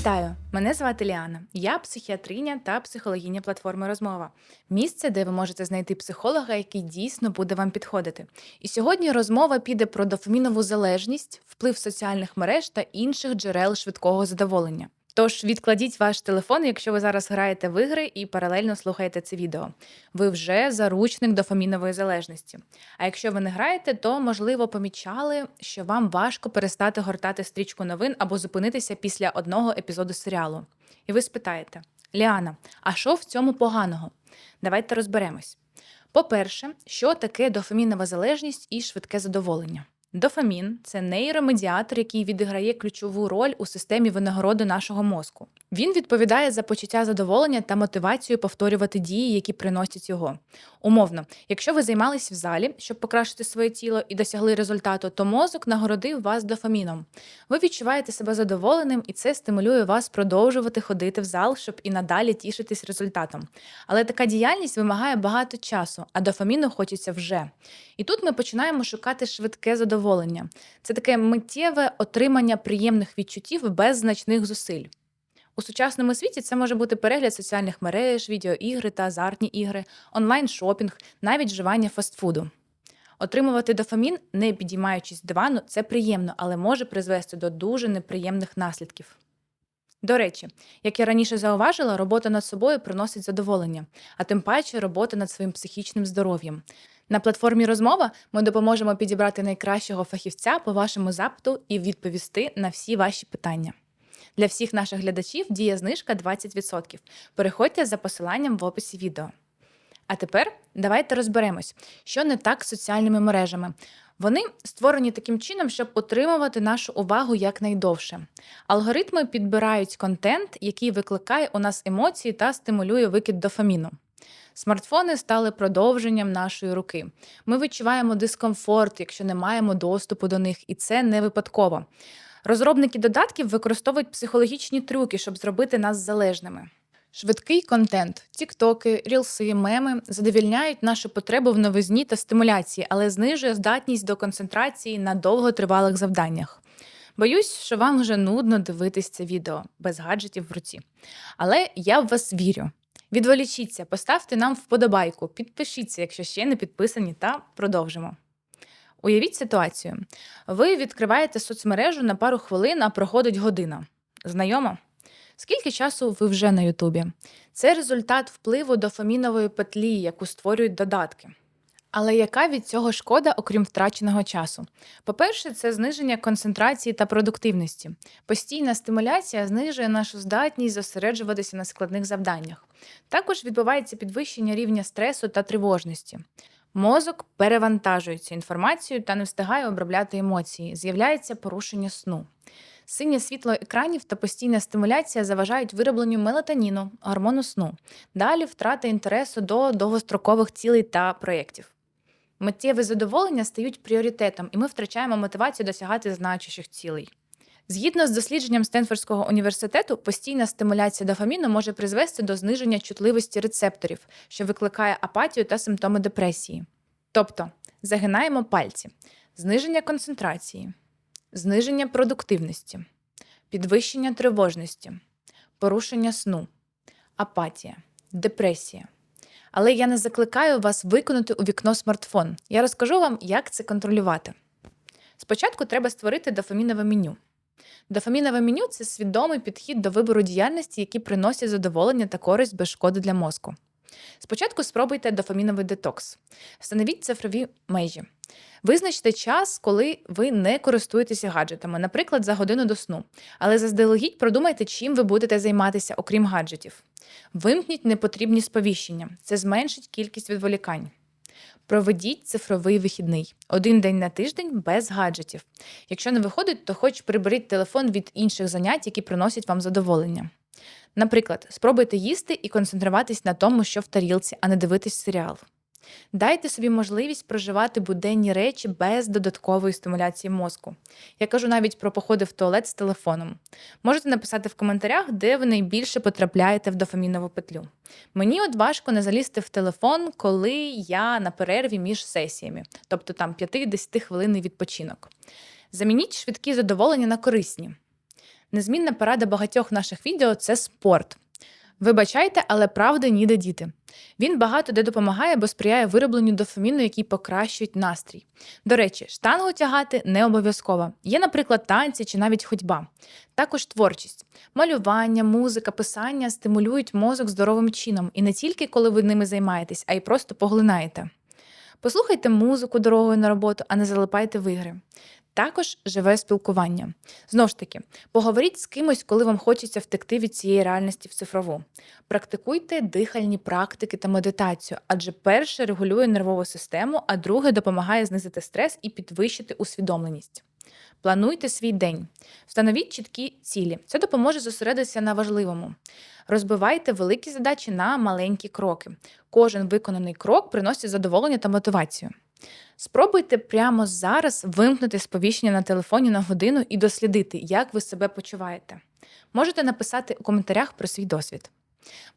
Вітаю! Мене звати Ліана. Я психіатриня та психологиня платформи Розмова. Місце, де ви можете знайти психолога, який дійсно буде вам підходити. І сьогодні розмова піде про дофамінову залежність, вплив соціальних мереж та інших джерел швидкого задоволення. Тож відкладіть ваш телефон, якщо ви зараз граєте в ігри і паралельно слухаєте це відео. Ви вже заручник дофамінової залежності. А якщо ви не граєте, то можливо помічали, що вам важко перестати гортати стрічку новин або зупинитися після одного епізоду серіалу. І ви спитаєте: Ліана, а що в цьому поганого? Давайте розберемось. По-перше, що таке дофамінова залежність і швидке задоволення? Дофамін це нейромедіатор, який відіграє ключову роль у системі винагороди нашого мозку. Він відповідає за почуття задоволення та мотивацію повторювати дії, які приносять його. Умовно, якщо ви займались в залі, щоб покращити своє тіло і досягли результату, то мозок нагородив вас дофаміном. Ви відчуваєте себе задоволеним, і це стимулює вас продовжувати ходити в зал, щоб і надалі тішитись результатом. Але така діяльність вимагає багато часу, а дофаміну хочеться вже. І тут ми починаємо шукати швидке задоволення. Це таке миттєве отримання приємних відчуттів без значних зусиль. У сучасному світі це може бути перегляд соціальних мереж, відеоігри та азартні ігри, онлайн-шопінг, навіть вживання фастфуду. Отримувати дофамін, не підіймаючись з дивану, це приємно, але може призвести до дуже неприємних наслідків. До речі, як я раніше зауважила, робота над собою приносить задоволення, а тим паче робота над своїм психічним здоров'ям. На платформі розмова ми допоможемо підібрати найкращого фахівця по вашому запиту і відповісти на всі ваші питання. Для всіх наших глядачів діє знижка 20%. Переходьте за посиланням в описі відео. А тепер давайте розберемось, що не так з соціальними мережами. Вони створені таким чином, щоб отримувати нашу увагу якнайдовше. Алгоритми підбирають контент, який викликає у нас емоції та стимулює викид дофаміну. Смартфони стали продовженням нашої руки. Ми відчуваємо дискомфорт, якщо не маємо доступу до них, і це не випадково. Розробники додатків використовують психологічні трюки, щоб зробити нас залежними. Швидкий контент, тіктоки, рілси, меми задовільняють нашу потребу в новизні та стимуляції, але знижує здатність до концентрації на довготривалих завданнях. Боюсь, що вам вже нудно дивитись це відео без гаджетів в руці. Але я в вас вірю. Відволічіться, поставте нам вподобайку, підпишіться, якщо ще не підписані, та продовжимо. Уявіть ситуацію: ви відкриваєте соцмережу на пару хвилин, а проходить година. Знайомо? Скільки часу ви вже на Ютубі? Це результат впливу дофамінової петлі, яку створюють додатки. Але яка від цього шкода, окрім втраченого часу? По-перше, це зниження концентрації та продуктивності. Постійна стимуляція знижує нашу здатність зосереджуватися на складних завданнях. Також відбувається підвищення рівня стресу та тривожності. Мозок перевантажується інформацією та не встигає обробляти емоції. З'являється порушення сну. Синє світло екранів та постійна стимуляція заважають виробленню мелатоніну, гормону сну. Далі втрата інтересу до довгострокових цілей та проєктів. Миттєві задоволення стають пріоритетом, і ми втрачаємо мотивацію досягати значущих цілей. Згідно з дослідженням Стенфордського університету, постійна стимуляція дофаміну може призвести до зниження чутливості рецепторів, що викликає апатію та симптоми депресії. Тобто загинаємо пальці, зниження концентрації, зниження продуктивності, підвищення тривожності, порушення сну, апатія, депресія. Але я не закликаю вас виконати у вікно смартфон. Я розкажу вам, як це контролювати. Спочатку треба створити дофамінове меню. Дофамінове меню це свідомий підхід до вибору діяльності, які приносять задоволення та користь без шкоди для мозку. Спочатку спробуйте дофаміновий детокс. Встановіть цифрові межі. Визначте час, коли ви не користуєтеся гаджетами, наприклад, за годину до сну. Але заздалегідь продумайте, чим ви будете займатися, окрім гаджетів. Вимкніть непотрібні сповіщення. Це зменшить кількість відволікань. Проведіть цифровий вихідний один день на тиждень без гаджетів. Якщо не виходить, то хоч приберіть телефон від інших занять, які приносять вам задоволення. Наприклад, спробуйте їсти і концентруватись на тому, що в тарілці, а не дивитись серіал. Дайте собі можливість проживати буденні речі без додаткової стимуляції мозку. Я кажу навіть про походи в туалет з телефоном. Можете написати в коментарях, де ви найбільше потрапляєте в дофамінову петлю. Мені от важко не залізти в телефон, коли я на перерві між сесіями, тобто там 5-10 хвилинний відпочинок. Замініть швидкі задоволення на корисні. Незмінна порада багатьох наших відео це спорт. Вибачайте, але правди ніде діти. Він багато де допомагає, бо сприяє виробленню дофаміну, який покращують настрій. До речі, штангу тягати не обов'язково. Є, наприклад, танці чи навіть ходьба. Також творчість, малювання, музика, писання стимулюють мозок здоровим чином, і не тільки коли ви ними займаєтесь, а й просто поглинаєте. Послухайте музику дорогою на роботу, а не залипайте в ігри. Також живе спілкування. Знову ж таки, поговоріть з кимось, коли вам хочеться втекти від цієї реальності в цифрову. Практикуйте дихальні практики та медитацію, адже перше регулює нервову систему, а друге допомагає знизити стрес і підвищити усвідомленість. Плануйте свій день, встановіть чіткі цілі. Це допоможе зосередитися на важливому. Розбивайте великі задачі на маленькі кроки. Кожен виконаний крок приносить задоволення та мотивацію. Спробуйте прямо зараз вимкнути сповіщення на телефоні на годину і дослідити, як ви себе почуваєте. Можете написати у коментарях про свій досвід.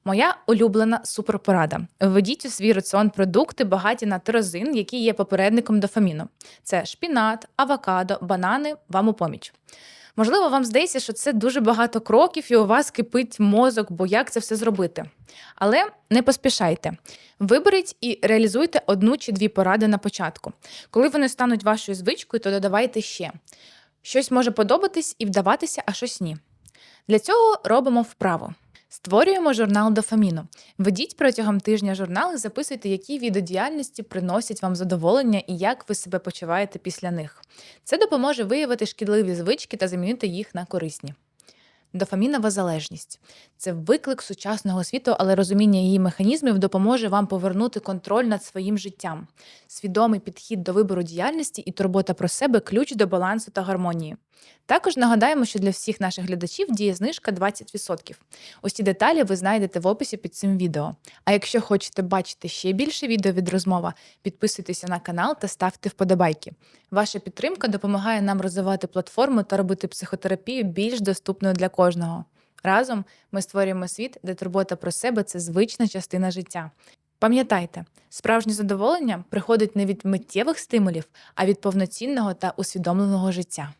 Моя улюблена суперпорада. Введіть у свій раціон продукти, багаті на тирозин, які є попередником дофаміну. Це шпінат, авокадо, банани вам у поміч. Можливо, вам здається, що це дуже багато кроків, і у вас кипить мозок, бо як це все зробити. Але не поспішайте. Виберіть і реалізуйте одну чи дві поради на початку. Коли вони стануть вашою звичкою, то додавайте ще. Щось може подобатись і вдаватися, а щось ні. Для цього робимо вправо. Створюємо журнал дофаміну. Ведіть протягом тижня журнал і записуйте, які види діяльності приносять вам задоволення і як ви себе почуваєте після них. Це допоможе виявити шкідливі звички та замінити їх на корисні. Дофамінова залежність це виклик сучасного світу, але розуміння її механізмів допоможе вам повернути контроль над своїм життям. Свідомий підхід до вибору діяльності і турбота про себе ключ до балансу та гармонії. Також нагадаємо, що для всіх наших глядачів діє знижка 20%. Усі деталі ви знайдете в описі під цим відео. А якщо хочете бачити ще більше відео від розмова, підписуйтеся на канал та ставте вподобайки. Ваша підтримка допомагає нам розвивати платформу та робити психотерапію більш доступною для кожного. Разом ми створюємо світ, де турбота про себе це звична частина життя. Пам'ятайте, справжнє задоволення приходить не від миттєвих стимулів, а від повноцінного та усвідомленого життя.